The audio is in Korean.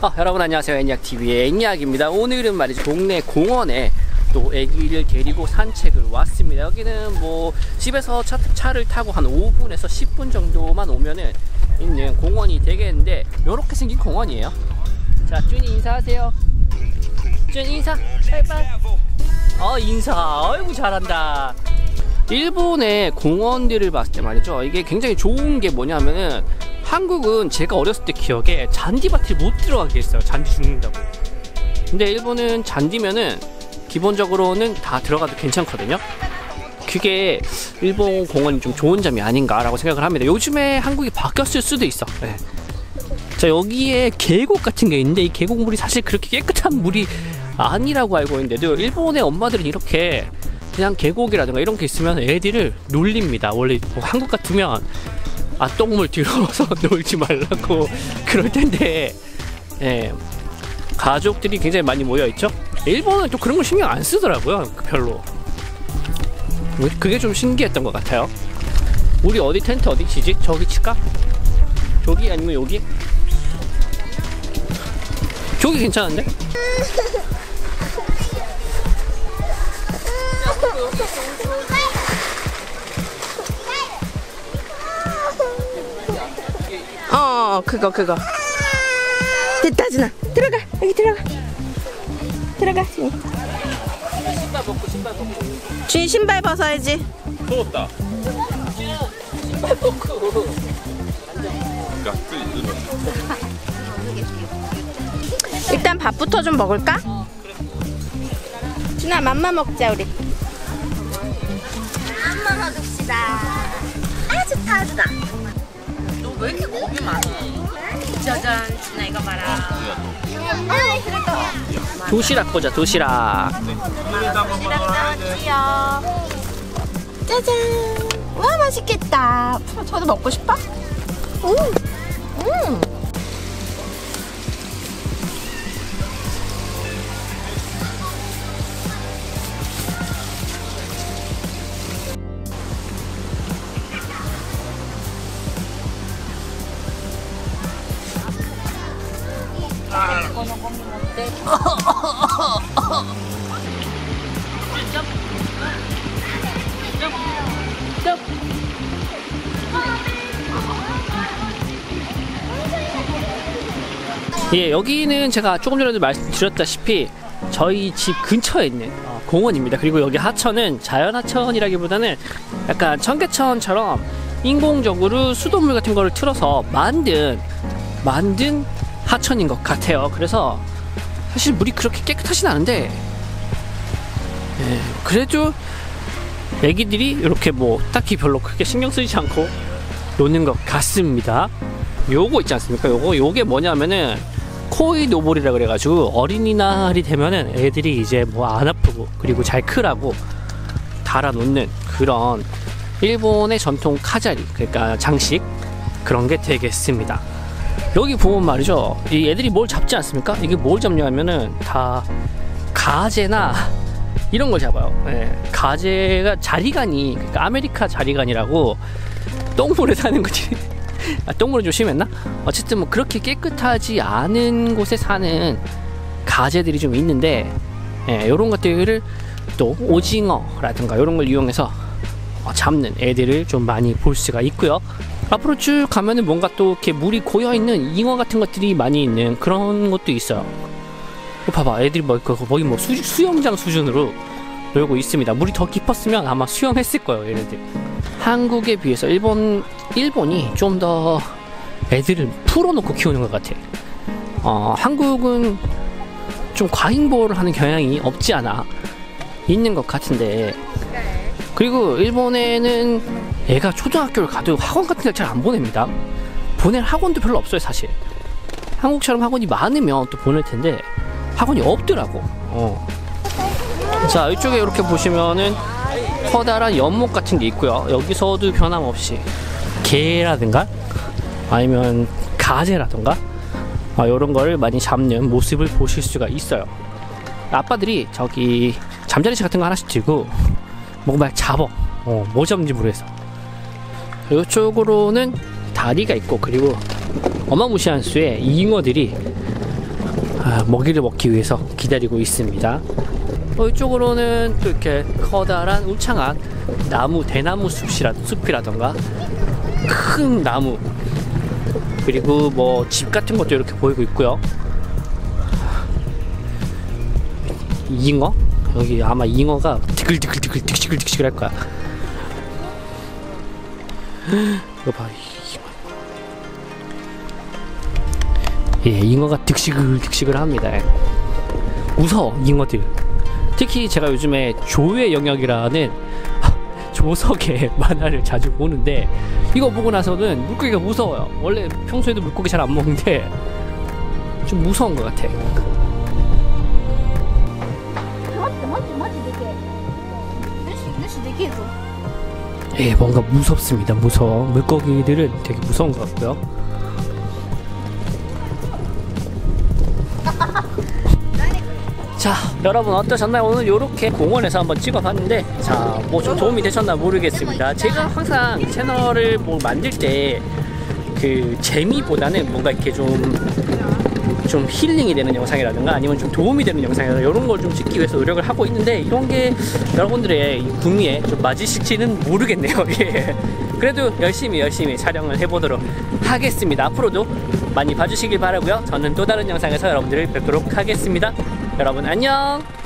어, 여러분 안녕하세요. 애니악TV의 애니악입니다. 오늘은 말이죠. 동네 공원에 또 애기를 데리고 산책을 왔습니다. 여기는 뭐 집에서 차, 차를 타고 한 5분에서 10분 정도만 오면은 있는 공원이 되겠는데 이렇게 생긴 공원이에요. 자 준이 인사하세요. 준이 인사. 바이바이 어 인사. 아이고 잘한다. 일본의 공원들을 봤을 때 말이죠. 이게 굉장히 좋은 게 뭐냐면은 한국은 제가 어렸을 때 기억에 잔디밭을 못 들어가게 했어요. 잔디 죽는다고. 근데 일본은 잔디면은 기본적으로는 다 들어가도 괜찮거든요. 그게 일본 공원이 좀 좋은 점이 아닌가라고 생각을 합니다. 요즘에 한국이 바뀌었을 수도 있어. 네. 자 여기에 계곡 같은 게 있는데 이 계곡물이 사실 그렇게 깨끗한 물이 아니라고 알고 있는데도 일본의 엄마들은 이렇게 그냥 계곡이라든가 이런 게 있으면 애들을 놀립니다. 원래 뭐 한국 같으면 아 똥물 들어서 놀지 말라고 그럴 텐데 예, 가족들이 굉장히 많이 모여 있죠. 일본은 또 그런 걸 신경 안 쓰더라고요. 별로. 그게 좀 신기했던 것 같아요. 우리 어디 텐트 어디 치지? 저기 칠까? 저기 아니면 여기? 저기 괜찮은데? 어, 그거 그거. 됐다 진아. 들어가. 여기 들어가. 들어가. 준이. 신발 벗고 신발 벗고 준이 신발 벗어야지. 더웠다. 신발 벗고. 일단 밥부터 좀 먹을까? 준아 맘마 먹자 우리. 맘마 줍시다. 아 좋다 좋다. 너왜 이렇게 겁이 많아? 짜잔 준아 이거 봐라. 아 도시락 보자 도시락 나왔지요. 짜잔. 와 맛있겠다. 저도 먹고 싶어? 음. 음. 예, 여기는 제가 조금 전에도 말씀드렸다시피 저희 집 근처에 있는 어, 공원입니다. 그리고 여기 하천은 자연 하천이라기보다는 약간 청계천처럼 인공적으로 수돗물 같은 거를 틀어서 만든 만든 하천인 것 같아요. 그래서 사실 물이 그렇게 깨끗하진 않은데 예, 그래도 애기들이 이렇게 뭐 딱히 별로 크게 신경 쓰지 않고 노는 것 같습니다. 요거 있지 않습니까? 요거 요게 뭐냐면은 코이 노볼이라 그래가지고 어린이날이 되면은 애들이 이제 뭐 안 아프고 그리고 잘 크라고 달아놓는 그런 일본의 전통 카자리 그러니까 장식 그런 게 되겠습니다. 여기 보면 말이죠. 이 애들이 뭘 잡지 않습니까? 이게 뭘 잡냐면은 다 가재나 이런 걸 잡아요. 예, 가재가 자리간이 그러니까 아메리카 자리간이라고 똥물에 사는 거지. 아, 똥물은 좀 심했나? 어쨌든 뭐 그렇게 깨끗하지 않은 곳에 사는 가재들이 좀 있는데 예, 이런 것들을 또 오징어라든가 이런 걸 이용해서 어, 잡는 애들을 좀 많이 볼 수가 있고요. 앞으로 쭉 가면은 뭔가 또 이렇게 물이 고여 있는 잉어 같은 것들이 많이 있는 그런 것도 있어요. 봐봐, 애들이 뭐 그- 거의 뭐 수, 수영장 수준으로 놀고 있습니다. 물이 더 깊었으면 아마 수영했을 거예요, 얘네들. 한국에 비해서 일본 일본이 좀 더 애들을 풀어놓고 키우는 것 같아. 어, 한국은 좀 과잉보호를 하는 경향이 없지 않아 있는 것 같은데. 그리고 일본에는 애가 초등학교를 가도 학원 같은 데 잘 안 보냅니다. 보낼 학원도 별로 없어요, 사실. 한국처럼 학원이 많으면 또 보낼 텐데 학원이 없더라고. 어. 자, 이쪽에 이렇게 보시면은 커다란 연못 같은 게 있고요. 여기서도 변함없이 개라든가 아니면 가재라든가 아, 이런 거를 많이 잡는 모습을 보실 수가 있어요. 아빠들이 저기 잠자리채 같은 거 하나씩 들고 뭔가 막 잡어. 어, 뭐 잡는지 모르겠어. 이쪽으로는 다리가 있고 그리고 어마무시한 수의 잉어들이 아, 먹이를 먹기 위해서 기다리고 있습니다. 어, 이쪽으로는 또 이렇게 커다란 울창한 나무 대나무 숲이라, 숲이라던가 큰 나무 그리고 뭐 집 같은 것도 이렇게 보이고 있고요. 잉어? 여기 아마 잉어가 디글디글디글 디글디글 할 거야. 이거 봐, 잉어. 예, 잉어가 득식을 득식을 합니다. 무서워, 잉어들. 특히 제가 요즘에 조의 영역이라는 조석의 만화를 자주 보는데 이거 보고 나서는 물고기가 무서워요. 원래 평소에도 물고기 잘 안 먹는데 좀 무서운 것 같아. 待って待ってマジでけえ主主でけえぞ 예, 뭔가 무섭습니다. 무서워. 물고기들은 되게 무서운 것 같고요. 자, 여러분 어떠셨나요? 오늘 이렇게 공원에서 한번 찍어봤는데, 자, 뭐 좀 도움이 되셨나 모르겠습니다. 제가 항상 이 채널을 뭐 만들 때 그 재미보다는 뭔가 이렇게 좀 좀 힐링이 되는 영상이라든가 아니면 좀 도움이 되는 영상이라든가 이런 걸 좀 찍기 위해서 노력을 하고 있는데 이런 게 여러분들의 이 구미에 좀 맞으실지는 모르겠네요. 예. 그래도 열심히 열심히 촬영을 해보도록 하겠습니다. 앞으로도 많이 봐주시길 바라고요. 저는 또 다른 영상에서 여러분들을 뵙도록 하겠습니다. 여러분 안녕.